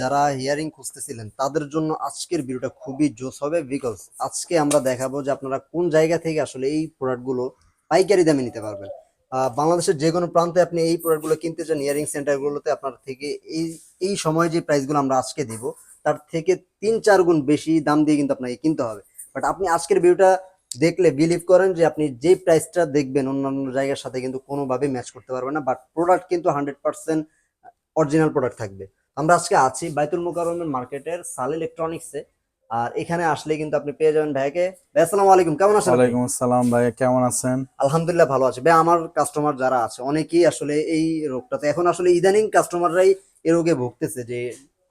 যারা হিয়ারিং খুঁজতেছিলেন, তাদের জন্য আজকের ভিডিওটা খুবই জোস হবে বিকজ আজকে আমরা দেখাবো যে আপনারা কোন জায়গা থেকে আসলে এই প্রোডাক্টগুলো পাইকারি দামে নিতে পারবেন। বাংলাদেশের যে কোনো প্রান্তে আপনি এই প্রোডাক্টগুলো কিনতে চান হিয়ারিং সেন্টারগুলোতে আপনার থেকে এই এই সময় যে প্রাইসগুলো আমরা আজকে দিব, তার থেকে তিন চার গুণ বেশি দাম দিয়ে কিন্তু আপনাকে কিনতে হবে। বাট আপনি আজকের ভিডিওটা দেখলে বিলিভ করেন যে আপনি যে প্রাইসটা দেখবেন অন্যান্য জায়গার সাথে কিন্তু কোনোভাবে ম্যাচ করতে পারবেন না বাট প্রোডাক্ট কিন্তু হান্ড্রেড পার্সেন্ট অরিজিনাল প্রোডাক্ট থাকবে। আমরা আজকে আছি বাইতুল মোকাররমের মার্কেটের সাল ইলেকট্রনিক্সে আর এখানে আসলে কিন্তু আপনি পেয়ে যাবেন ভাইকে ভাই আসসালামু আলাইকুম কেমন আছেন ওয়ালাইকুম আসসালাম ভাই কেমন আছেন? আলহামদুলিল্লাহ ভালো আছে। ভাই আমার কাস্টমার যারা আছে অনেকেই আসলে এই রোগটাতে এখন আসলে ইদানিং কাস্টমাররাই এই রোগে ভুগতেছে যে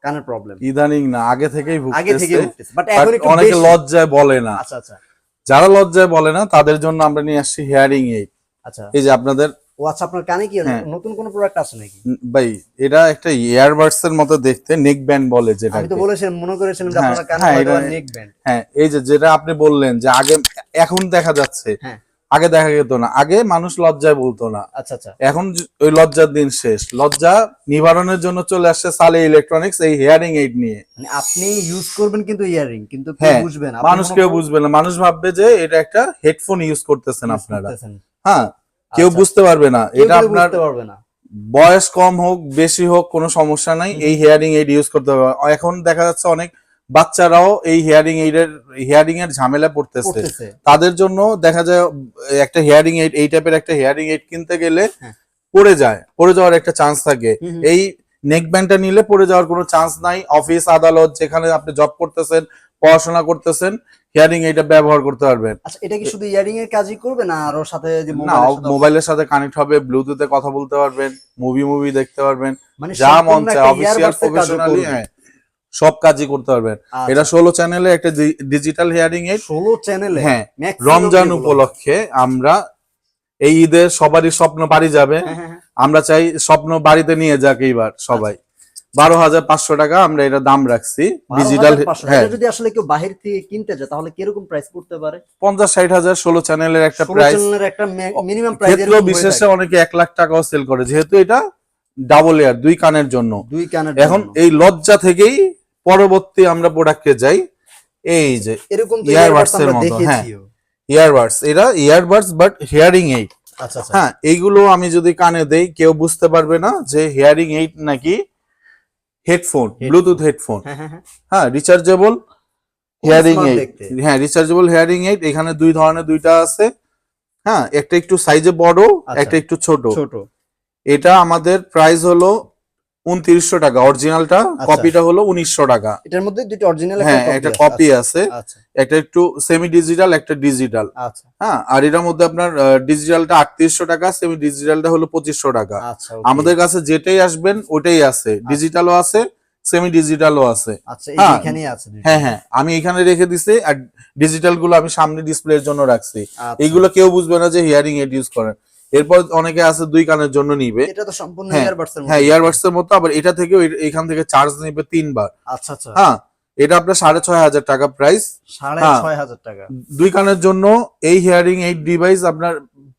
কানের প্রবলেম ইদানিং না আগে থেকেই ভুগতেছে। আগে থেকে ভুগতেছে ভুগতেছে বাট এখন একটু অনেকে লজ্জায় বলে না। আচ্ছা আচ্ছা। যারা লজ্জায় বলে না তাদের জন্য আমরা নিয়ে আসছি হেয়ারিং এইড আচ্ছা। এই যে আপনাদের ও আচ্ছা আপনার কানে কি হ্যাঁ। নতুন কোন প্রোডাক্ট আছে নাকি? ভাই এটা একটা ইয়ারবাডস এর মতো দেখতে নেক ব্যান্ড বলে যেটা আমি তো বলেছিলাম মনে করেছিলাম যে হ্যাঁ, আপনার কানে নেক ব্যান্ড হ্যাঁ এই যে যেটা আপনি বললেন যে আগে এখন দেখা যাচ্ছে হ্যাঁ। আগে দেখা যেত না। আগে মানুষ লজ্জায় বলতো না। আচ্ছা আচ্ছা। এখন ওই লজ্জার দিন শেষ। লজ্জা নিবারণের জন্য চলে আসছে সালে ইলেকট্রনিক্স এই হেয়ারিং এইড নিয়ে। মানে আপনি ইউজ করবেন কিন্তু ইয়ারিং কিন্তু কেউ হ্যাঁ, বুঝবে না। মানুষ কেউ বুঝবে না। মানুষ ভাববে যে এটা একটা হেডফোন ইউজ করতেছেন আপনারা। হ্যাঁ কেউ আচ্ছা। বুঝতে পারবে না। এটা আপনার পারবে না। বয়স কম হোক বেশি হোক কোনো সমস্যা নাই। এই হেয়ারিং এইড ইউজ করতে হবে। এখন দেখা যাচ্ছে অনেক বাচ্চারাও এই হেয়ারিং এইডের হিয়ারিং এর ঝামেলা পড়তেছে। তাদের জন্য দেখা যায় একটা হিয়ারিং এইড এই টাইপের একটা হিয়ারিং এইড কিনতে গেলে হ্যাঁ। পড়ে যায়। পড়ে যাওয়ার একটা চান্স থাকে। এই নেক ব্যান্ডটা নিলে পড়ে যাওয়ার কোনো চান্স নাই। অফিস আদালত যেখানে আপনি জব করতেছেন পড়াশোনা করতেছেন হিয়ারিং এইটা ব্যবহার করতে পারবেন। আচ্ছা এটা কি শুধু ইয়ারিং এর কাজই করবে না আরও সাথে যে না মোবাইলের সাথে- কানেক্ট হবে ব্লুটুথে কথা বলতে পারবেন মুভি মুভি দেখতে পারবেন মানে যা মন চায় অফিসিয়াল কাজও প্রফেশনালি হ্যাঁ সব কাজই করতে পারবেন। আচ্ছা, এটা ষোলো চ্যানেলে একটা ডিজিটাল হিয়ারিং এইড 16 চ্যানেলে হ্যাঁ রমজান উপলক্ষে আমরা এই ঈদের সবারই স্বপ্ন বাড়ি যাবে। হ্যাঁ, হ্যাঁ, হ্যাঁ। আমরা চাই স্বপ্ন বাড়িতে নিয়ে যাক এইবার সবাই। বারো হাজার পাঁচশো টাকা আমরা এটা দাম রাখছি। ডিজিটাল হ্যাঁ। যদি আসলে কেউ বাহির থেকে কিনতে যায় তাহলে কীরকম প্রাইস পড়তে পারে? পঞ্চাশ ষাট হাজার ষোলো চ্যানেলের একটা প্রাইস একটা মিনিমাম প্রাইস বিশেষে অনেকে এক লাখ টাকাও সেল করে। যেহেতু এটা ডাবল এয়ার দুই কানের জন্য। দুই কানের এখন এই লজ্জা থেকেই পরবর্তী আমরা প্রোডাক্টে যাই। এই যে এরকম earbuds এর মতো, দেখেছিও। ইয়ারবাডস এরা ইয়ারবাডস বাট হিয়ারিং এইড হ্যাঁ এইগুলো আমি যদি কানে দেই কেউ বুঝতে পারবে না যে হিয়ারিং এইড নাকি হেডফোন ব্লুটুথ হেডফোন। হ্যাঁ রিচার্জেবল হেয়ারিং এইড হ্যাঁ রিচার্জেবল হেয়ারিং এইড এখানে দুই ধরনের দুইটা আছে। হ্যাঁ একটা একটু সাইজে বড় আচ্ছা। একটা একটু ছোট। ছোট। এটা আমাদের প্রাইস হলো উনত্রিশশো টাকা। অরিজিনালটা আচ্ছা। কপিটা হলো উনিশশো টাকা। এটার মধ্যে দুটো অরিজিনাল হ্যাঁ একটা কপি আছে। আচ্ছা। একটা একটু সেমি ডিজিটাল একটা ডিজিটাল আচ্ছা। হ্যাঁ আর এটার মধ্যে আপনার ডিজিটালটা আটত্রিশশো টাকা সেমি ডিজিটালটা হলো পঁচিশশো টাকা। আচ্ছা আমাদের কাছে যেটাই আসবেন ওটাই আছে। ডিজিটালও আছে সেমি ডিজিটালও আছে। আচ্ছা হ্যাঁ। হ্যাঁ হ্যাঁ আমি এখানে রেখে দিছি আর ডিজিটালগুলো আমি সামনে ডিসপ্লের জন্য রাখছি। আচ্ছা। এইগুলো কেউ বুঝবে না যে হিয়ারিং এড ইউজ করেন। এরপর অনেকে আছে দুই কানের জন্য নিবে। এটা তো সম্পূর্ণ হ্যাঁ, ইয়ারবাডস এর হ্যাঁ ইয়ারবাডস এর মতো আবার এটা থেকেও এ- এখান থেকে চার্জ নিবে তিনবার। আচ্ছা আচ্ছা। হ্যাঁ এটা আপনার সাড়ে ছয় হাজার টাকা প্রাইস সাড়ে হ্যাঁ। ছয় হাজার টাকা। দুই কানের জন্য এই হিয়ারিং এইড ডিভাইস আপনার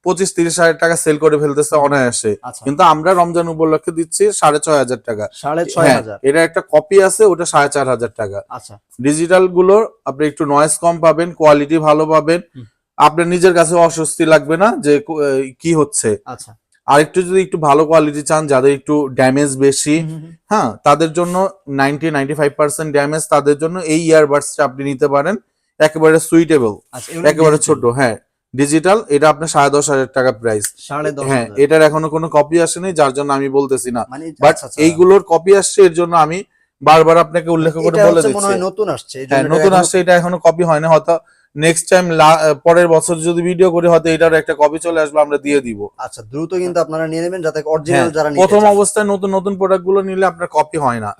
পঁচিশ তিরিশ হাজার টাকা সেল করে ফেলতেছে অনায়াসে। আচ্ছা। কিন্তু আমরা রমজান উপলক্ষে দিচ্ছি সাড়ে ছয় হাজার টাকা। সাড়ে ছয় হ্যাঁ, হাজার। এটা একটা কপি আছে ওটা সাড়ে চার হাজার টাকা। আচ্ছা। ডিজিটালগুলোর আপনি একটু নয়েজ কম পাবেন কোয়ালিটি ভালো পাবেন। আপনার নিজের কাছে অস্বস্তি লাগবে না যে কি হচ্ছে। আচ্ছা। আর একটু যদি একটু ভালো কোয়ালিটি চান যাদের একটু ড্যামেজ বেশি। হ্যাঁ তাদের জন্য ninety ninety five percent damage তাদের জন্য এই ইয়ারবাডসটা আপনি নিতে পারেন। একেবারে সুইটেবল আচ্ছা একেবারে ছোট হ্যাঁ। ডিজিটাল এটা আপনার সাড়ে দশ হাজার টাকা প্রাইস হ্যাঁ এটার এখনও কোনো কপি আসেনি যার জন্য আমি বলতেছি না। মানে বাট আচ্ছা, আচ্ছা। এইগুলোর কপি আসছে এর জন্য আমি বারবার আপনাকে উল্লেখ করে বলে দিচ্ছি। নতুন আসছে হ্যাঁ নতুন আসছে এটা এখনও কপি হয়নি হয়তো নেক্সট টাইম পরের বছর যদি ভিডিও করি হয়তো এটার একটা কপি চলে আসবে আমরা দিয়ে দিব। আচ্ছা দ্রুত কিন্তু আপনারা নিয়ে নেবেন যাতে অরিজিনাল হ্যাঁ, যারা প্রথম অবস্থায় নতুন নতুন প্রোডাক্টগুলো নিলে আপনার কপি হয় না।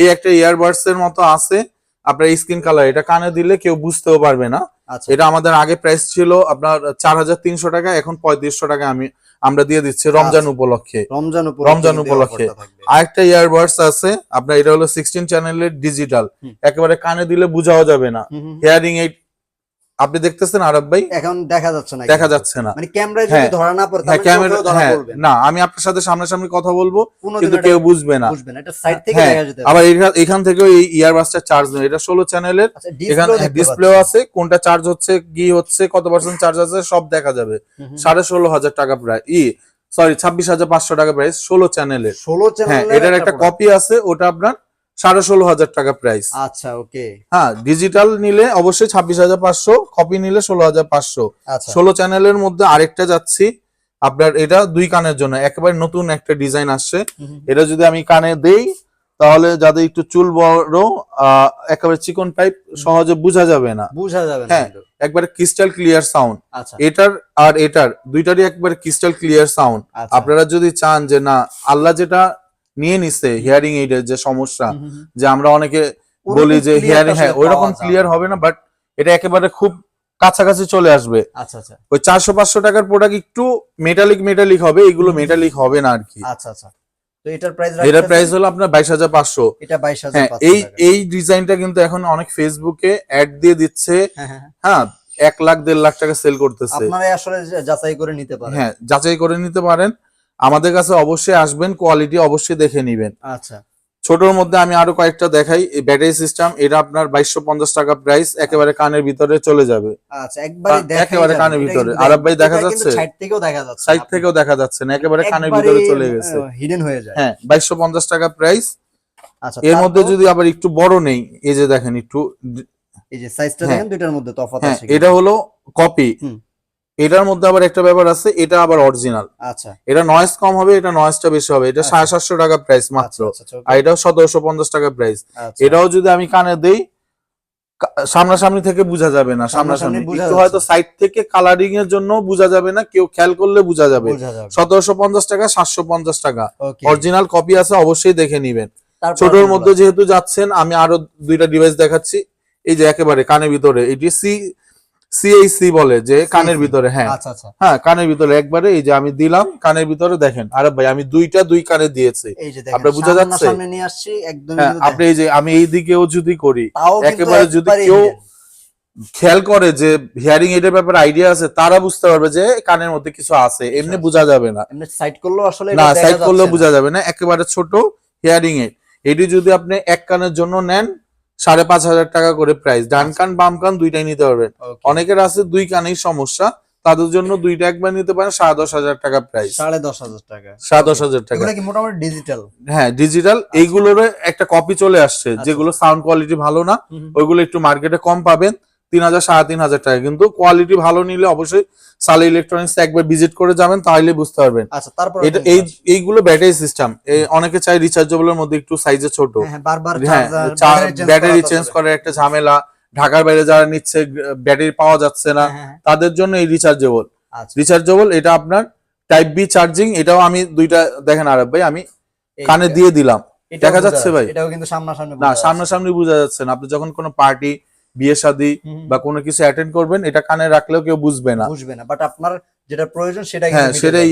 এই একটা ইয়ারবাডস এর মতো আছে আপনার স্কিন কালার এটা কানে দিলে কেউ বুঝতেও পারবে না। আচ্ছা। এটা আমাদের আগে প্রাইস ছিল আপনার চার হাজার তিনশো টাকা এখন পঁয়ত্রিশশো টাকা আমি আমরা দিয়ে দিচ্ছি রমজান আচ্ছা। উপলক্ষে। রমজান উপলক্ষে রমজান উপলক্ষে। offerটা থাকবে। আরেকটা ইয়ারবাডস আছে আপনার এটা হলো সিক্সটিন চ্যানেলের ডিজিটাল একেবারে কানে দিলে বোঝাও যাবে না। হেয়ারিং এইড আপনি দেখতেছেন আরব ভাই? এখন দেখা যাচ্ছে না দেখা যাচ্ছে না। মানে ক্যামেরায় যদি হ্যাঁ, ধরা না পড়ে হ্যাঁ তাহলে ক্যামেরা ধরা হ্যাঁ পড়বে না। আমি আপনার সাথে সামনাসামনি কথা বলব কিন্তু কেউ বুঝবে না। বুঝবে না এটা সাইড থেকে দেখা যেতে আবার এখান- থেকেও এই ইয়ারবাসটা চার্জ নেই এটা ষোলো চ্যানেলের এখানে ডিসপ্লেও আছে কোনটা চার্জ হচ্ছে কি হচ্ছে কত পার্সেন্ট চার্জ আছে সব দেখা যাবে। সাড়ে ষোলো হাজার টাকা প্রায় ই সরি ছাব্বিশ হাজার পাঁচশো টাকা প্রাইস ষোলো চ্যানেলের ষোলো চ্যানেল এটার একটা কপি আছে ওটা আপনার সাড়ে ষোলো হাজার টাকা প্রাইস আচ্ছা ওকে হ্যাঁ ডিজিটাল নিলে অবশ্যই ছাব্বিশ হাজার পাঁচশো কপি নিলে ষোলো হাজার পাঁচশো। আচ্ছা। ষোলো চ্যানেলের মধ্যে আরেকটা যাচ্ছি আপনার এটা দুই কানের জন্য একেবারে নতুন একটা ডিজাইন আসছে। এটা যদি আমি কানে দেই তাহলে যাদের একটু চুল বড় একেবারে চিকন পাইপ সহজে বোঝা যাবে না। বোঝা যাবে হ্যাঁ। একবারে ক্রিস্টাল ক্লিয়ার সাউন্ড এটার আর এটার দুইটারই একবারে ক্রিস্টাল ক্লিয়ার সাউন্ড। আপনারা যদি চান যে না আল্লাহ যেটা নিয়ে নিছে হিয়ারিং এইডের যে সমস্যা। যে আমরা অনেকে বলি যে হিয়ারিং হ্যাঁ ওই রকম ক্লিয়ার হবে না বাট এটা একেবারে খুব কাছাকাছি চলে আসবে। আচ্ছা আচ্ছা। ওই চারশো পাঁচশো টাকার প্রোডাক্ট একটু মেটালিক মেটালিক হবে এগুলো মেটালিক হবে না আর কি। আচ্ছা আচ্ছা। তো এটার প্রাইস এটার প্রাইস হলো আপনার বাইশ হাজার পাঁচশো। এটা বাইশ হাজার হ্যাঁ এই এই ডিজাইনটা কিন্তু এখন অনেক ফেসবুকে অ্যাড দিয়ে দিচ্ছে। হ্যাঁ হ্যাঁ। হ্যাঁ। এক লাখ দেড় লাখ টাকা সেল করতেছে। আপনারা আসলে যাচাই করে নিতে পারেন। হ্যাঁ যাচাই করে নিতে পারেন। আমাদের কাছে অবশ্যই আসবেন কোয়ালিটি অবশ্যই দেখে নিবেন। আচ্ছা। ছোটর মধ্যে আমি আরও কয়েকটা দেখাই এই ব্যাটারি সিস্টেম এটা আপনার বাইশশো পঞ্চাশ টাকা প্রাইস একেবারে কানের ভিতরে চলে যাবে। আচ্ছা একবারে কানের ভিতরে। আরব ভাই দেখা যাচ্ছে? সাইড থেকেও দেখা যাচ্ছে সাইড থেকেও দেখা যাচ্ছে না একেবারে কানের ভিতরে চলে গেছে। হিডেন হয়ে যায়। হ্যাঁ বাইশশো পঞ্চাশ টাকা প্রাইস আচ্ছা এর মধ্যে যদি আবার একটু বড় নেই এই যে দেখেন একটু এই যে সাইজটা হ্যাঁ। দেখেন দুইটার মধ্যে তফাৎ হ্যাঁ আছে এটা হলো কপি। এটার মধ্যে আবার একটা ব্যাপার আছে এটা আবার অরিজিনাল আচ্ছা। এটা নয়েজ কম হবে এটা নয়েজটা বেশি হবে এটা আচ্ছা। সাড়ে সাতশো টাকা প্রাইস মাত্র। আচ্ছা আচ্ছা আর এটাও সতেরোশো পঞ্চাশ টাকা প্রাইস আচ্ছা। এটাও যদি আমি কানে দেই সামনাসামনি থেকে বোঝা যাবে না সামনাসামনি একটু হয়তো সাইড থেকে কালারিং এর জন্য বোঝা যাবে না কেউ খেয়াল করলে বোঝা যাবে। সতেরোশো পঞ্চাশ টাকা সাতশো পঞ্চাশ টাকা। অরিজিনাল কপি আছে অবশ্যই দেখে নিবেন। ছোটর মধ্যে যেহেতু যাচ্ছেন আমি আরও দুইটা ডিভাইস দেখাচ্ছি। এই যে একেবারে কানের ভিতরে এটি সি সিএইসি বলে যে কানের ভিতরে হ্যাঁ। আচ্ছা আচ্ছা। হ্যাঁ কানের ভিতরে একবারে এই যে আমি দিলাম কানের ভিতরে দেখেন আরে ভাই আমি দুইটা দুই কানে দিয়েছি। আপনার বোঝা যাচ্ছে? হ্যাঁ আপনি এই যে আমি এই দিকেও যদি করি একেবারে যদি কেউ খেয়াল করে যে হিয়ারিং এটার ব্যাপারে আইডিয়া আছে তারা বুঝতে পারবে যে কানের মধ্যে কিছু আছে এমনি আছে। বোঝা যাবে না। এমনি সাইড করলেও আসলে না সাইড করলেও যাচ্ছে বোঝা যাবে না একেবারে ছোট হিয়ারিং এর এটি যদি আপনি এক কানের জন্য নেন সাড়ে পাঁচ হাজার টাকা করে প্রাইস ডান আচ্ছা। কান বাম কান দুইটাই নিতে পারবেন। অনেকের আছে দুই কানেই সমস্যা। তাদের জন্য দুইটা একবার নিতে পারেন সাড়ে দশ হাজার টাকা প্রাইস সাড়ে দশ হাজার টাকা। সাড়ে দশ হাজার টাকা। কি মোটামুটি ডিজিটাল হ্যাঁ ডিজিটাল এইগুলোর একটা কপি চলে আসছে আচ্ছা। যেগুলো সাউন্ড কোয়ালিটি ভালো না ওইগুলো একটু মার্কেটে কম পাবেন। তিন হাজার সাড়ে তিন হাজার টাকা। কিন্তু কোয়ালিটি ভালো নিলে অবশ্যই সালে ইলেকট্রনিক্স একবার ভিজিট করে যাবেন তাহলে বুঝতে পারবেন। আচ্ছা তারপর এটা এই এইগুলো ব্যাটারি সিস্টেম অনেকে চাই রিচার্জেবলের মধ্যে একটু সাইজে ছোট। হ্যাঁ বারবার হ্যাঁ ব্যাটারি চেঞ্জ করার একটা ঝামেলা ঢাকার বাইরে যারা নিচ্ছে ব্যাটারি পাওয়া যাচ্ছে না হ্যাঁ, তাদের জন্য এই রিচার্জেবল আচ্ছা। রিচার্জেবল এটা আপনার টাইপ বি চার্জিং এটাও আমি দুইটা দেখেন আরব ভাই আমি কানে দিয়ে দিলাম। দেখা যাচ্ছে ভাই? এটাও কিন্তু সামনাসামনি না সামনাসামনি বোঝা যাচ্ছে না। আপনি যখন কোনো পার্টি বিয়ে শাদী বা কোনো কিছু অ্যাটেন্ড করবেন এটা কানে রাখলেও কেউ বুঝবে না। বুঝবে না বাট আপনার যেটা প্রয়োজন সেটা হ্যাঁ সেটাই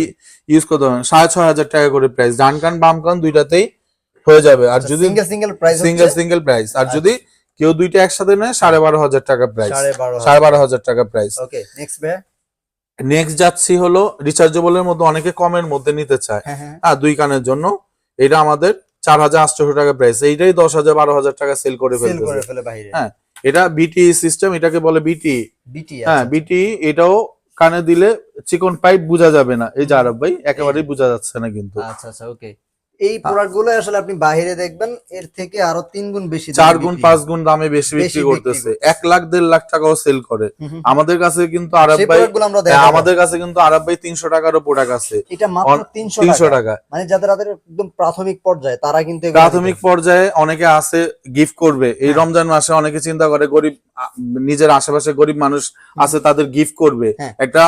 ইউজ করতে হবে। সাড়ে ছয় হাজার টাকা করে প্রাইস ডান কান বাম কান দুইটাতেই হয়ে যাবে। আর আচ্ছা, যদি single single price single single price আর আচ্ছা। যদি কেউ দুইটা একসাথে নেয় সাড়ে বারো হাজার টাকা প্রাইস সাড়ে বারো হাজার। টাকা প্রাইস ওকে নেক্সট ভাই নেক্সট যাচ্ছি হলো রিচার্জেবলের মধ্যে অনেকে কমের মধ্যে নিতে চায়। হ্যাঁ হ্যাঁ। হ্যাঁ দুই কানের জন্য। এটা আমাদের চার হাজার আটশোশো টাকা প্রাইস এইটাই দশ হাজার বারো হাজার টাকা সেল করে সেল করে ফেলে বাইরে। হ্যাঁ, এটা বিটি সিস্টেম এটাকে বলে বিটি বিটি হ্যাঁ বিটি এটাও কানে দিলে চিকন পাইপ বোঝা যাবে না। এই যে আরব ভাই একেবারেই বোঝা যাচ্ছে না কিন্তু। আচ্ছা আচ্ছা ওকে এই প্রোডাক্টগুলো আসলে আপনি বাইরে দেখবেন এর থেকে আরও তিন গুণ বেশি চার গুণ পাঁচ গুণ দামে বেশি বিক্রি করতেছে। এক লাখ দেড় লাখ টাকাও সেল করে। আমাদের কাছে কিন্তু আরব ভাই হ্যাঁ, আমাদের কাছে কিন্তু আরব ভাই তিনশো টাকারও প্রোডাক্ট আছে। এটা মাত্র তিনশো টাকা। মানে যাদের যাদের একদম প্রাথমিক পর্যায়ে তারা কিন্তু প্রাথমিক পর্যায়ে অনেকে আছে গিফট করবে। এই হ্যাঁ। রমজান মাসে অনেকে চিন্তা করে গরিব নিজের আশেপাশে গরিব মানুষ আছে তাদের গিফট করবে। হ্যাঁ। একটা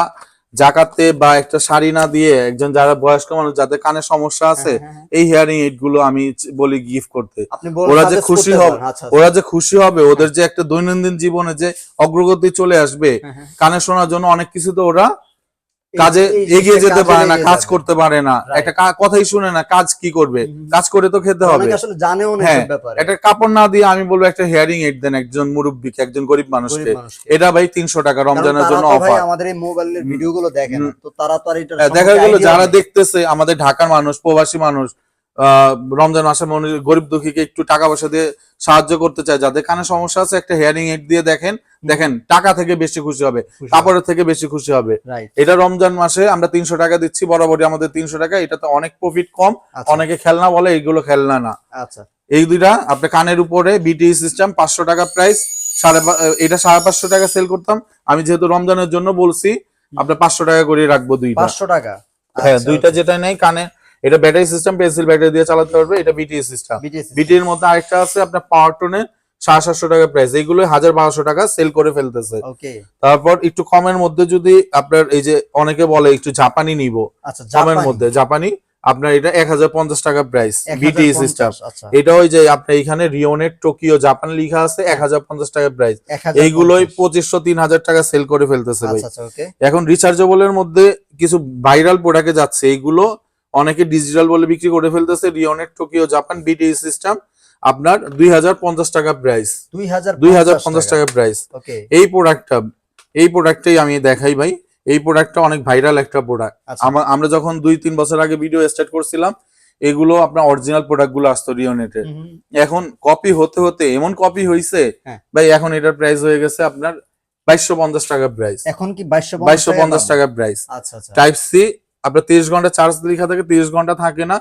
জাকাতে বা একটা শাড়ি না দিয়ে একজন যারা বয়স্ক মানুষ যাদের কানে সমস্যা আছে হ্যাঁ, হ্যাঁ, হ্যাঁ। এই হিয়ারিং এইডগুলো আমি বলি গিফট করতে ওরা যে খুশি হবে, আচ্ছা, আচ্ছা। ওরা যে খুশি হবে ওদের যে একটা দৈনন্দিন জীবনে যে অগ্রগতি চলে আসবে হ্যাঁ, হ্যাঁ। কানে শোনার জন্য অনেক কিছু তো ওরা কাজে এগিয়ে যেতে পারে না কাজ করতে পারে না। একটা কথাই শুনে না কাজ কি করবে? কাজ করে তো খেতে হবে। আসলে জানেও না হ্যাঁ, একটা কাপড় না দিয়ে আমি বলব একটা হেয়ারিং এড দেন একজন মুরব্বীকে একজন গরিব মানুষকে। এটা ভাই তিনশো টাকা রমজানের জন্য অফার আমাদের এই মোবাইলের ভিডিও গুলো দেখেন তো তারা তো আর এটা দেখা গেলো যারা দেখতেছে আমাদের ঢাকার মানুষ প্রবাসী মানুষ রমজান মাসে মনে গরিব দুঃখীকে একটু টাকা পয়সা দিয়ে সাহায্য করতে চায়। যাদের কানে সমস্যা আছে একটা হেয়ারিং এইড দিয়ে দেখেন দেখেন টাকা থেকে বেশি খুশি হবে কাপড়ের থেকে বেশি খুশি হবে। এটা রমজান মাসে আমরা তিনশো টাকা দিচ্ছি বরাবরই আমাদের তিনশো টাকা এটাতে অনেক প্রফিট কম। আচ্ছা। অনেকে খেলনা বলে এইগুলো খেলনা না। আচ্ছা। এই দুইটা আপনার কানের উপরে বিটিই সিস্টেম পাঁচশো টাকা প্রাইস সাড়ে এটা সাড়ে পাঁচশো টাকা সেল করতাম। আমি যেহেতু রমজানের জন্য বলছি আপনার পাঁচশো টাকা করে রাখব দুই পাঁচশো টাকা? হ্যাঁ আচ্ছা, দুইটা যেটা নেই কানে এটা ব্যাটারি সিস্টেম পেন্সিল ব্যাটারি দিয়ে চালাতে পারবে এটা বিটিই সিস্টেম BTS বিটির মধ্যে আরেকটা আছে আপনার পাওয়ার টোনের সাড়ে সাতশো টাকা প্রাইস এইগুলো হাজার বারোশো টাকা সেল করে ফেলতেছে। তারপর একটু কমের মধ্যে যদি আপনার এই যে অনেকে বলে একটু জাপানি নিব। আচ্ছা কমের। মধ্যে জাপানি আপনার এটা এক হাজার পঞ্চাশ টাকা প্রাইস 1050, বিটিই সিস্টেম আচ্ছা। এটা ওই যে আপনার এখানে রিওনেট টোকিও জাপান লিখা আছে এক হাজার পঞ্চাশ টাকা প্রাইস এইগুলোই পঁচিশশো তিন হাজার টাকা সেল করে ফেলতেছে ভাই। আচ্ছা আচ্ছা এখন রিচার্জেবল এর মধ্যে কিছু ভাইরাল প্রোডাক্টে যাচ্ছে এইগুলো অনেকে ডিজিটাল বলে বিক্রি করে ফেলতেছে Rionet Tokyo Japan BTE system আপনার দুই হাজার পঞ্চাশ টাকা প্রাইস দুই টাকা। প্রাইস ওকে এই প্রোডাক্টটা এই প্রোডাক্টটাই আমি দেখাই ভাই। এই প্রোডাক্টটা অনেক ভাইরাল একটা প্রোডাক্ট আচ্ছা। আমরা যখন দুই তিন বছর আগে ভিডিও স্টার্ট করছিলাম এগুলো আপনার অরিজিনাল প্রোডাক্টগুলো আসতো রিওনেটের। এখন কপি হতে হতে এমন কপি হয়েছে হ্যাঁ। ভাই এখন এটার প্রাইস হয়ে গেছে আপনার বাইশশো পঞ্চাশ টাকা প্রাইস এখন কি বাইশশো বাইশশো পঞ্চাশ টাকা প্রাইস আচ্ছা আচ্ছা। টাইপ সি আপনার তিরিশ ঘণ্টা চার্জ লেখা থাকে তিরিশ ঘণ্টা থাকে না।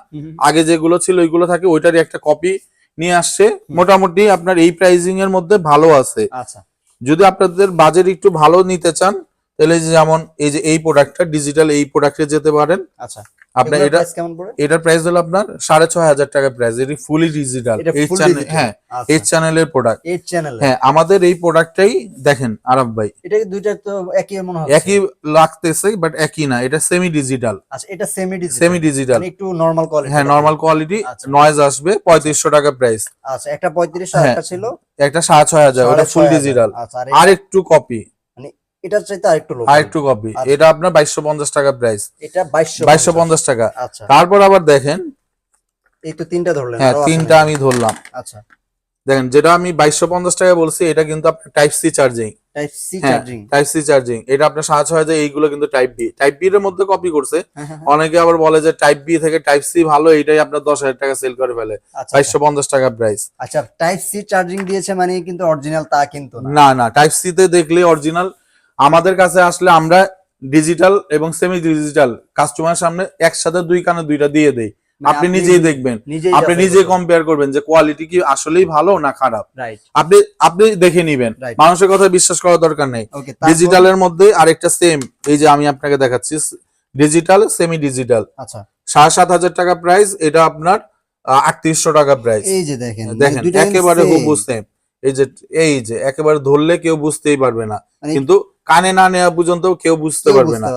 আগে যেগুলো ছিল ওইগুলো থাকে ওইটারই একটা কপি নিয়ে আসছে। মোটামুটি আপনার এই প্রাইজিং এর মধ্যে ভালো আছে। আচ্ছা। যদি আপনাদের বাজেট একটু ভালো নিতে চান তাহলে যেমন এই যে এই প্রোডাক্টটা ডিজিটাল এই প্রোডাক্টে যেতে পারেন। আচ্ছা। আপনার এটা কেমন পড়ে? এটার প্রাইস হলো আপনার সাড়ে ছয় হাজার টাকা প্রাইস এটি ফুলি ডিজিটাল এটা এই চ্যানেল? হ্যাঁ আচ্ছা। এই চ্যানেলের প্রোডাক্ট এইট চ্যানেল হ্যাঁ আমাদের এই প্রোডাক্টটাই দেখেন আরব ভাই। এটা দুইটা তো একই মনে হচ্ছে? একই লাগতেছে বাট একই না। এটা সেমি ডিজিটাল আচ্ছা এটা সেমি ডিজিটাল সেমি ডিজিটাল একটু নরমাল কোয়ালিটি হ্যাঁ নর্মাল কোয়ালিটি। নয়েজ আসবে পঁয়ত্রিশশো টাকা প্রাইস আচ্ছা একটা পঁয়ত্রিশ আর হ্যাঁ, একটা ছিল? একটা সাড়ে ছয় হাজার ওটা ফুল ডিজিটাল আচ্ছা আর একটু কপি এটার চাইতে আর একটু লো আর একটু কপি। আচ্ছা। এটা আপনার বাইশশো পঞ্চাশ টাকা প্রাইস এটা বাইশশো বাইশশো পঞ্চাশ টাকা। আচ্ছা। তারপর আবার দেখেন। এই তো তিনটা ধরলেন। হ্যাঁ তিনটা আমি ধরলাম। আচ্ছা। দেখেন যেটা আমি বাইশশো পঞ্চাশ টাকা বলছি এটা কিন্তু আপনার type C charging type C হ্যাঁ চার্জিং টাইপ সি চার্জিং এটা আপনার সাড়ে ছয় হাজার এইগুলো কিন্তু টাইপ বি টাইপ বি এর মধ্যে কপি করছে। হ্যাঁ, অনেকে আবার বলে যে টাইপ বি থেকে টাইপ সি ভালো এটাই আপনার দশ হাজার টাকা সেল করে ফেলে। আচ্ছা। বাইশশো পঞ্চাশ টাকা প্রাইস আচ্ছা টাইপ সি চার্জিং দিয়েছে মানে কিন্তু অরিজিনাল তা কিন্তু না। না টাইপ সি তে দেখলে অরিজিনাল আমাদের কাছে আসলে আমরা ডিজিটাল এবং সেমি ডিজিটাল কাস্টমারের সামনে একসাথে দুই কানে দুইটা দিয়ে দেই। মানে আপনি নিজেই দেখবেন। আপনি নিজে কম্পেয়ার করবেন যে কোয়ালিটি কি আসলেই ভালো না খারাপ। আপনি আপনি দেখে নিবেন। মানুষের কথা বিশ্বাস করার দরকার নেই। ডিজিটালের মধ্যে আরেকটা সেম এই যে আমি আপনাকে দেখাচ্ছি ডিজিটাল সেমি ডিজিটাল আচ্ছা। সাড়ে সাত হাজার টাকা প্রাইস এটা আপনার আটত্রিশশো টাকা প্রাইস এই যে দেখেন দেখেন একেবারে। হুবহু সেম এই যে এই যে একেবারে ধরলে কেউ বুঝতেই পারবে না। মানে কিন্তু কানে না নেওয়া পর্যন্ত কেউ বুঝতে পারবে না।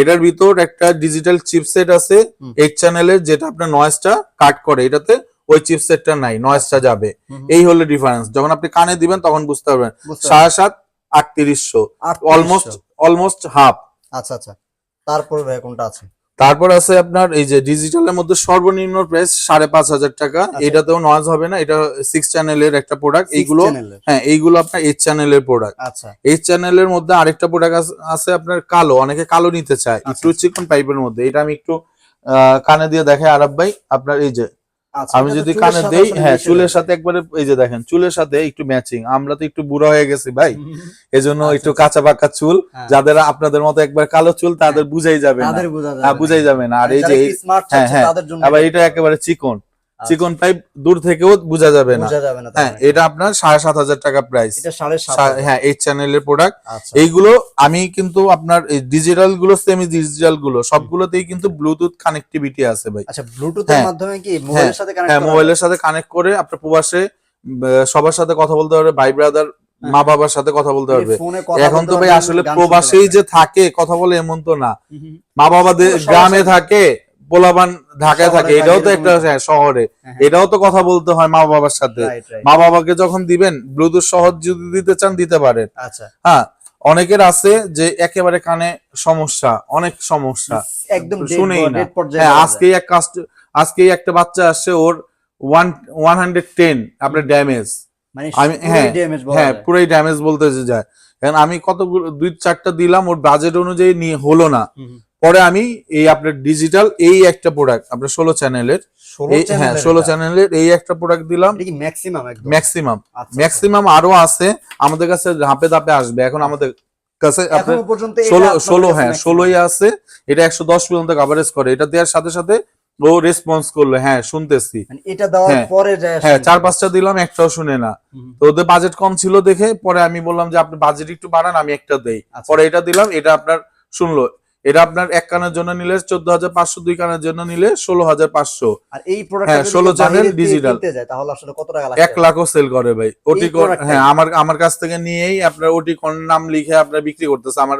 এটার ভিতর একটা ডিজিটাল চিপসেট আছে। এইট চ্যানেলের যেটা আপনার নয়েজটা কাট করে এটাতে ওই চিপসেটটা নাই নয়েজটা যাবে। এই হলো ডিফারেন্স যখন আপনি কানে দিবেন তখন বুঝতে পারবেন। সাড়ে সাত আটত্রিশশো। অলমোস্ট অলমোস্ট হাফ আচ্ছা আচ্ছা। তারপর ভাই কোনটা আছে? তারপর আছে আপনার এই যে ডিজিটালের মধ্যে সর্বনিম্ন প্রাইস সাড়ে পাঁচ হাজার টাকা। এটা তো নয়েজ হবে না এটা সিক্স চ্যানেলের একটা প্রোডাক্ট এইগুলো হ্যাঁ এইগুলো আপনার এইট চ্যানেলের প্রোডাক্ট আচ্ছা। এই চ্যানেলের মধ্যে আরেকটা প্রোডাক্ট আছে আপনার কালো অনেকে কালো নিতে চায়। আচ্ছা, একটু চিকন পাইপের মধ্যে। এটা আমি একটু আহ, কানে দিয়ে দেখাই আরব ভাই। আপনার এই যে আচ্ছা আমি যদি কানে দেই হ্যাঁ চুলের সাথে একবারে এই যে দেখেন চুলের সাথে একটু ম্যাচিং আমরা তো একটু বুড়া হয়ে গেছি ভাই। এজন্য আচ্ছা, একটু আচ্ছা। কাঁচা পাকা চুল হ্যাঁ। যাদের আপনাদের মতো একবার কালো চুল তাদের বুঝাই যাবে না। তাদের বোঝা যাবে হ্যাঁ, বুঝাই যাবে না। আর এই যে হ্যাঁ, হ্যাঁ। তাদের জন্য আবার এটা একেবারে চিকন। আচ্ছা, চিকন পাইপ দূর থেকেও বোঝা যাবে না। হ্যাঁ এটা আপনার সাড়ে সাত হাজার টাকা প্রাইস হ্যাঁ এই চ্যানেলের প্রোডাক্ট আচ্ছা। এইগুলো আমি কিন্তু আপনার এই ডিজিটালগুলো সেমি ডিজিটালগুলো সবগুলোতেই কিন্তু ব্লুটুথ কানেক্টিভিটি আছে ভাই। আচ্ছা ব্লুটুথের হ্যাঁ। মাধ্যমে কি মোবাইলের সাথে কানেক্ট হ্যাঁ মোবাইলের সাথে কানেক্ট করে আপনার প্রবাসে সবার সাথে কথা বলতে পারবে ভাই ব্রাদার মা বাবার সাথে কথা বলতে পারবে এখন তো ভাই আসলে প্রবাসেই যে থাকে কথা বলে এমন তো না। মা সবার গ্রামে থাকে। পোলাবান ঢাকায় থাকে এটাও তো একটা হ্যাঁ, শহরে। হ্যাঁ, এটাও তো কথা বলতে হয় মা বাবার সাথে. মা বাবাকে যখন দিবেন ব্লুটুথ সহজ যদি দিতে চান দিতে পারেন। আচ্ছা। হ্যাঁ অনেকের আছে যে একেবারে কানে সমস্যা অনেক সমস্যা। একদম শুনেই না। হ্যাঁ আজকেই এক কাস্ট আজকেই একটা বাচ্চা আসছে ওর ওয়ান ওয়ান হান্ড্রেড টেন আপনার ড্যামেজ মানে আমি- হ্যাঁ, হ্যাঁ। পুরোই ড্যামেজ বলতে যায়। কারণ আমি কতগুলো দুই চারটা দিলাম ওর বাজেট অনুযায়ী নিয়ে হলো না। পরে আমি এই আপনার ডিজিটাল এই একটা প্রোডাক্ট আপনার ষোলো চ্যানেলের 16 হ্যাঁ ষোলো। চ্যানেলের এই একটা প্রোডাক্ট দিলাম। ম্যাক্সিমাম ম্যাক্সিমাম ম্যাক্সিমাম আরও আছে। আমাদের কাছে ধাপে ধাপে আসবে। এখন আমাদের কাছে। আপনার ষোলো ষোলো হ্যাঁ ষোলোই আছে। এটা একশো দশ পর্যন্ত কভারেজ করে। এটা দেওয়ার সাথে সাথে ও রেসপন্স করল। হ্যাঁ শুনতেছি। মানে এটা দেওয়ার হ্যাঁ, পরে হ্যাঁ চার পাঁচটা দিলাম একটাও শুনে না। তো ওদের বাজেট কম ছিল দেখে পরে আমি বললাম যে আপনি বাজেট একটু বাড়ান আমি একটা দেই। আচ্ছা। পরে এটা দিলাম এটা আপনার শুনলো। এটা আপনার এক কানের জন্য নিলে চোদ্দ হাজার পাঁচশো দুই কানের জন্য নিলে ষোলো হাজার পাঁচশো। আর এই হ্যাঁ, 16 channel digital। কিনতে যায় তাহলে আসলে কত টাকা এক লাখও সেল করে ভাই। ওটি হ্যাঁ আমার আমার কাছ থেকে নিয়েই আপনার ওটি কোন নাম লিখে আপনার বিক্রি করতেছে। আমার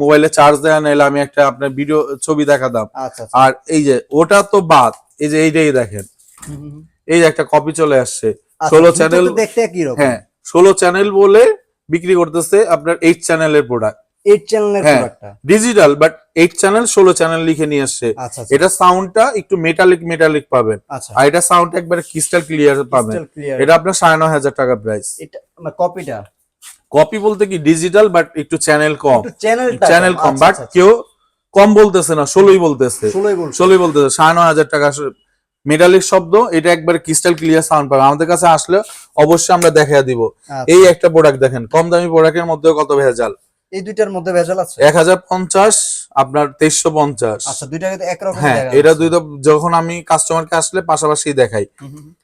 মোবাইলে চার্জ দেওয়া নাইলে আমি একটা আপনার ভিডিও ছবি দেখাতাম আচ্ছা আচ্ছা। আর এই যে ওটা তো বাদ। এই যে এইটাই দেখেন। এই যে একটা কপি চলে আসছে। আচ্ছা, 16 দুটো দেখতে হ্যাঁ ষোলো চ্যানেল বলে বিক্রি করতেছে আপনার এইট চ্যানেলের প্রোডাক্ট এইট চ্যানেলের হ্যাঁ। ডিজিটাল বাট এইট চ্যানেল ষোলো চ্যানেল লিখে নিয়ে আসছে। আচ্ছা আচ্ছা। এটা সাউন্ডটা একটু মেটালিক মেটালিক পাবেন। আচ্ছা। আর এটা সাউন্ড একবারে ক্রিস্টাল ক্লিয়ার পাবেন। এটা আপনার সাড়ে নয় হাজার টাকা প্রাইস এটা কপিটা কপি বলতে কি ডিজিটাল বাট একটু চ্যানেল কম। চ্যানেল কম। বাট কেউ কম বলতেছে না ষোলোই বলতেছে। ষোলোই বলতেছে সাড়ে নয় হাজার টাকা মেটালিক শব্দ এটা একবারে ক্রিস্টাল ক্লিয়ার সাউন্ড পাবে আমাদের কাছে আসলে অবশ্যই আমরা দেখা দিব। এই একটা প্রোডাক্ট দেখেন কম দামি প্রোডাক্টের মধ্যে কত ভেজাল। এই দুইটার মধ্যে ভেজাল আছে? এক হাজার পঞ্চাশ আপনার তেইশশো পঞ্চাশ। আচ্ছা দুইটা কিন্তু একরকম হ্যাঁ দেখা এটা। দুই যখন আমি কাস্টমারকে আসলে পাশাপাশি দেখাই।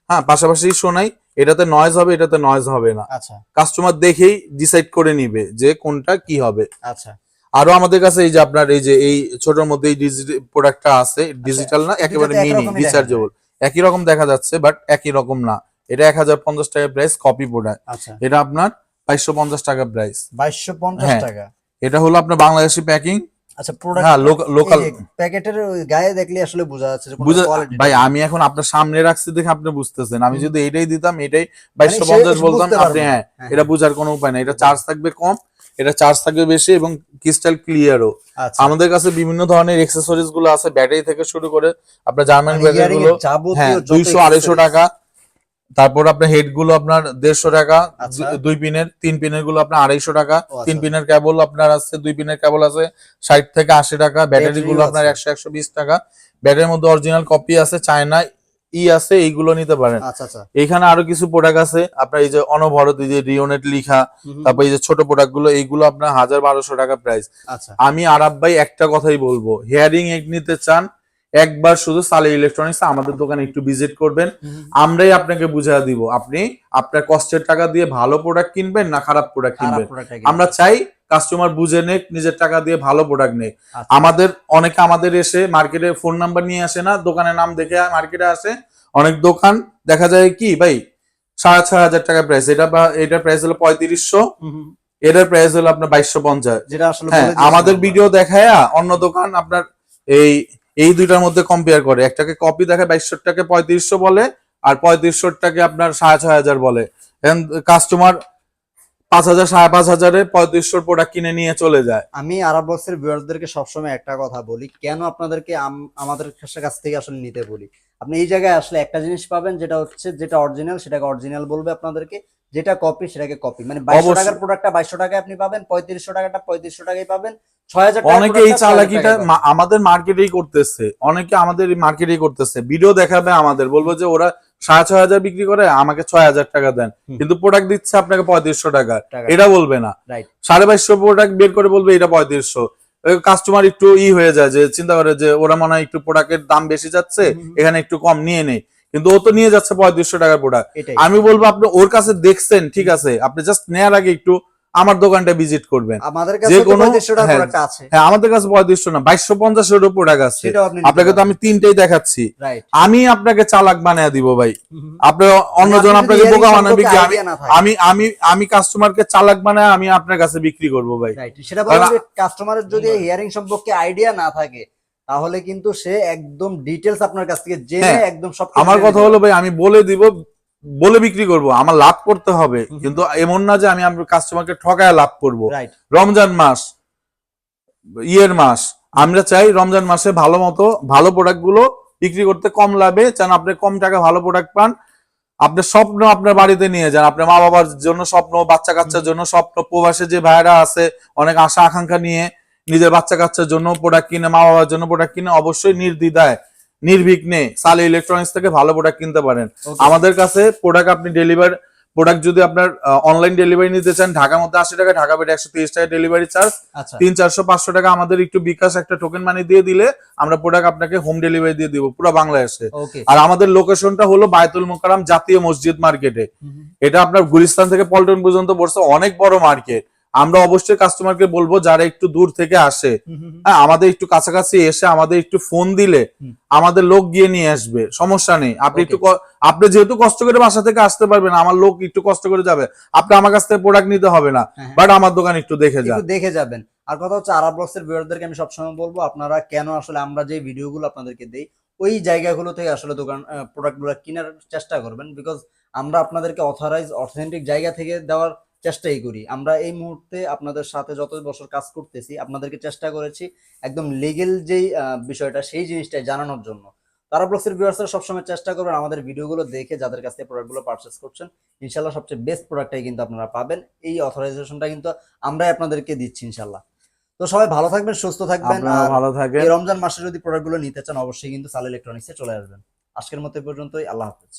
হ্যাঁ পাশাপাশি শোনাই এটাতে নয়েজ হবে এটাতে নয়েজ হবে না। আচ্ছা। কাস্টমার দেখেই ডিসাইড করে নিবে যে কোনটা কি হবে। আচ্ছা। আরও আমাদের কাছে এই যে আপনার এই যে এই ছোটর মধ্যে এই ডিজিটাল প্রোডাক্টটা আছে ডিজিটাল না একেবারে মিনি রিচার্জেবল একই রকম দেখা যাচ্ছে বাট একই রকম না। এটা এক হাজার পঞ্চাশ টাকা প্রাইস কপি প্রোডাক্ট আচ্ছা। এটা আপনার বাইশশো পঞ্চাশ টাকা প্রাইস বাইশশো পঞ্চাশ হ্যাঁ, টাকা? এটা হলো আপনার বাংলাদেশি প্যাকিং আচ্ছা প্রোডাক্ট হ্যাঁ লোকাল প্যাকেটের গায়ে দেখলে আসলে বোঝা যাচ্ছে কোয়ালিটি ভাই আমি এখন আপনার সামনে রাখছি দেখে আপনি বুঝতেছেন। আমি যদি এটাই দিতাম এটাই বাইশশো সে পঞ্চাশ বুঝতে বলতাম আপনি হ্যাঁ হ্যাঁ, এটা বুঝার কোনো উপায় নাই। এটা চার্জ থাকবে কম এটা চার্জ থাকবে বেশি এবং ক্রিস্টাল ক্লিয়ারও আচ্ছা। আমাদের কাছে বিভিন্ন ধরনের এক্সেসরিজগুলো আছে ব্যাটারি থেকে শুরু করে আপনার জার্মান মানে ব্যাটারি গুলো। হ্যাঁ যত দুইশো আড়াইশো accessories- টাকা। তারপর আপনার হেডগুলো আপনার দেড়শো টাকা আচ্ছা। দুই পিনের তিন পিনেরগুলো আপনার আড়াইশো টাকা। তিন আচ্ছা। পিনের কেবল আপনার আছে দুই পিনের কেবল আছে ষাট থেকে আশি টাকা। ব্যাটারি গুলো আপনার একশো একশো বিশ টাকা। ব্যাটারির মধ্যে অরিজিনাল কপি আছে চায়না ই আছে এইগুলো নিতে পারেন। আচ্ছা এখানে আরও কিছু প্রোডাক্ট আছে। আপনার এই যে অনবরত এই যে রিওনেট লিখা তারপর এই যে ছোট প্রোডাক্টগুলো এইগুলো আপনার হাজার বারোশো টাকা প্রাইস আমি আরাব ভাই একটা কথাই বলব হেয়ারিং এগ নিতে চান একবার শুধু সালে ইলেকট্রনিক্স আমাদের দোকানে একটু ভিজিট করবেন। আমরাই আপনাকে বুঝিয়ে দিব আপনি আপনার কষ্টের টাকা দিয়ে ভালো প্রোডাক্ট কিনবেন না খারাপ প্রোডাক্ট কিনবেন? আমরা চাই কাস্টমার বুঝে নেক নিজের টাকা দিয়ে ভালো প্রোডাক্ট নেই আচ্ছা। আমাদের অনেকে আমাদের এসে মার্কেটে ফোন নাম্বার নিয়ে আসে না দোকানের নাম দেখে মার্কেটে আসে। অনেক দোকান দেখা যায় কি ভাই সাড়ে ছয় হাজার টাকা প্রাইস এটা বা এটার প্রাইস হলো পঁয়ত্রিশশো। এটার প্রাইস হলো আপনার বাইশশো পঞ্চাশ। যেটা আসলে হ্যাঁ আমাদের ভিডিও দেখায় অন্য দোকান আপনার এই এই দুইটার মধ্যে কম্পেয়ার করে। একটাকে কপি দেখে বাইশটাকে পঁয়ত্রিশশো বলে, আর পঁয়ত্রিশশোরটাকে আপনার সাড়ে ছয় হাজার বলে। কাস্টমার পাঁচ হাজার, সাড়ে পাঁচ হাজারে পঁয়ত্রিশশোর প্রোডাক্ট কিনে নিয়ে চলে যায়। আমি আরব বক্সের ভিউয়ারদেরকে সবসময় একটা কথা বলি, কেন আপনাদেরকে আম- আমাদের কাছ থেকে আসলে নিতে বলি? আপনি এই জায়গায় আসলে একটা জিনিস পাবেন যেটা হচ্ছে যেটা অরিজিনাল সেটাকে অরিজিনাল বলবে আপনাদেরকে। যেটা কপি সেটাকে কপি মানে বাইশশো। টাকার প্রোডাক্টটা বাইশশো টাকায় আপনি পাবেন পঁয়ত্রিশশো টাকাটা পঁয়ত্রিশশো টাকায় পাবেন অনেকে এই চালাকিটা আমাদের মার্কেটেই করতেছে। অনেকে আমাদের মার্কেটেই করতেছে। ভিডিও দেখাবে আমাদের। বলব যে ওরা সাড়ে ছয় হাজার বিক্রি করে আমাকে ছয় হাজার টাকা দেন। কিন্তু প্রোডাক্ট দিচ্ছে আপনাকে পঁয়ত্রিশশো টাকা। এটা বলবে না। সাড়ে বাইশশো প্রোডাক্ট বের করে বলবে এটা পঁয়ত্রিশশো। কাস্টমার একটু ই হয়ে যায় যে চিন্তা করে যে ওরা মনে হয় একটু প্রোডাক্টের দাম বেশি যাচ্ছে এখানে একটু কম নিয়ে নেই। কিন্তু ও তো নিয়ে যাচ্ছে পঁয়ত্রিশশো টাকার প্রোডাক্ট আমি বলব আপনি ওর কাছে দেখছেন ঠিক আছে? আপনি জাস্ট নেয়ার আগে একটু আমার দোকানটা ভিজিট করবেন। আমাদের যে কোনো- হ্যাঁ। আছে। হ্যাঁ আমাদের কাছে পঁয়ত্রিশশো না বাইশশো পঞ্চাশেরও প্রোডাক্ট আছে। আপনাকে তো আমি তিনটেই দেখাচ্ছি। আমি আপনাকে চালাক বানিয়ে দিব ভাই। আপনি অন্যজন আপনাকে বোকা বানাবে কি আমি। আমি আমি আমি কাস্টমারকে চালাক বানায় আমি আপনার কাছে বিক্রি করব ভাই। সেটা কাস্টমারের যদি হিয়ারিং সম্পর্কে আইডিয়া না থাকে তাহলে কিন্তু সে একদম ডিটেলস আপনার কাছ থেকে জেনে হ্যাঁ, একদম সব আমার কথা হলো ভাই আমি বলে দিব বলে বিক্রি করব আমার লাভ করতে হবে। কিন্তু এমন না যে আমি আমার কাস্টমারকে ঠকায় লাভ করব। রমজান মাস ইয়ের মাস আমরা চাই রমজান মাসে ভালো মতো ভালো প্রোডাক্টগুলো বিক্রি করতে কম লাভে চান আপনি কম টাকা ভালো প্রোডাক্ট পান। আপনার স্বপ্ন আপনার বাড়িতে নিয়ে যান আপনার মা বাবার জন্য স্বপ্ন বাচ্চা কাচ্চার জন্য স্বপ্ন প্রবাসে যে ভাইরা আছে অনেক আশা আকাঙ্ক্ষা নিয়ে নিজের বাচ্চা কাচ্চার জন্য প্রোডাক্ট কিনে মা বাবার জন্য প্রোডাক্ট কিনে অবশ্যই নির্দ্বিধায় নির্বিঘ্নে সালে ইলেকট্রনিক্স থেকে ভালো প্রোডাক্ট কিনতে পারেন। আমাদের কাছে প্রোডাক্ট আপনি ডেলিভার প্রোডাক্ট যদি আপনার অনলাইন ডেলিভারি নিতে চান ঢাকার মধ্যে আশি টাকা ঢাকা বেড়ে একশো তিরিশ টাকা ডেলিভারি চার্জ তিন চারশো পাঁচশো টাকা আমাদের একটু বিকাশ একটা টোকেন মানি দিয়ে দিলে আমরা প্রোডাক্ট আপনাকে হোম ডেলিভারি দিয়ে দিব পুরো বাংলাদেশে। আর আমাদের লোকেশনটা হলো বায়তুল মোকারাম জাতীয় মসজিদ মার্কেটে এটা আপনার গুলিস্তান থেকে পল্টন পর্যন্ত পড়ছে অনেক বড় মার্কেট আমরা অবশ্যই কাস্টমারকে বলব যারা একটু দূর থেকে আসে। হ্যাঁ আমাদের একটু কাছাকাছি এসে আমাদের একটু ফোন দিলে আমাদের লোক গিয়ে নিয়ে আসবে সমস্যা নেই। আপনি একটু আপনি যেহেতু কষ্ট করে বাসা থেকে আসতে পারবেন আমার লোক একটু কষ্ট করে যাবে আপনি আমার কাছ থেকে প্রোডাক্ট নিতে হবে না হ্যাঁ, বাট আমার দোকান একটু দেখে যান। দেখে যাবেন। আর কথা হচ্ছে আরব ব্লগসের ভিউয়ারদেরকে আমি সবসময় বলব আপনারা কেন আসলে আমরা যে ভিডিওগুলো আপনাদেরকে দেই ওই জায়গাগুলো থেকে আসলে দোকান প্রোডাক্টগুলো কেনার চেষ্টা করবেন বিকজ আমরা আপনাদেরকে অথরাইজ অথেন্টিক জায়গা থেকে দেওয়ার চেষ্টাই করি। আমরা এই মুহূর্তে আপনাদের সাথে যত বছর কাজ করতেছি আপনাদেরকে চেষ্টা করেছি একদম লিগেল যেই বিষয়টা সেই জিনিসটাই জানানোর জন্য। তারা ব্লগসের ভিউয়ার্সরা সবসময় চেষ্টা করবেন আমাদের ভিডিওগুলো দেখে যাদের কাছ থেকে প্রোডাক্টগুলো পারচেস করছেন ইনশাল্লাহ সবচেয়ে বেস্ট প্রোডাক্টটাই কিন্তু আপনারা পাবেন। এই অথরাইজেশনটা কিন্তু আমরাই আপনাদেরকে দিচ্ছি ইনশাল্লাহ। তো সবাই ভালো থাকবেন সুস্থ থাকবেন। ভালো থাকবেন এই রমজান মাসে যদি প্রোডাক্টগুলো নিতে চান অবশ্যই কিন্তু সাল ইলেকট্রনিক্সে চলে আসবেন। আজকের মতো পর্যন্তই আল্লাহ হাফেজ।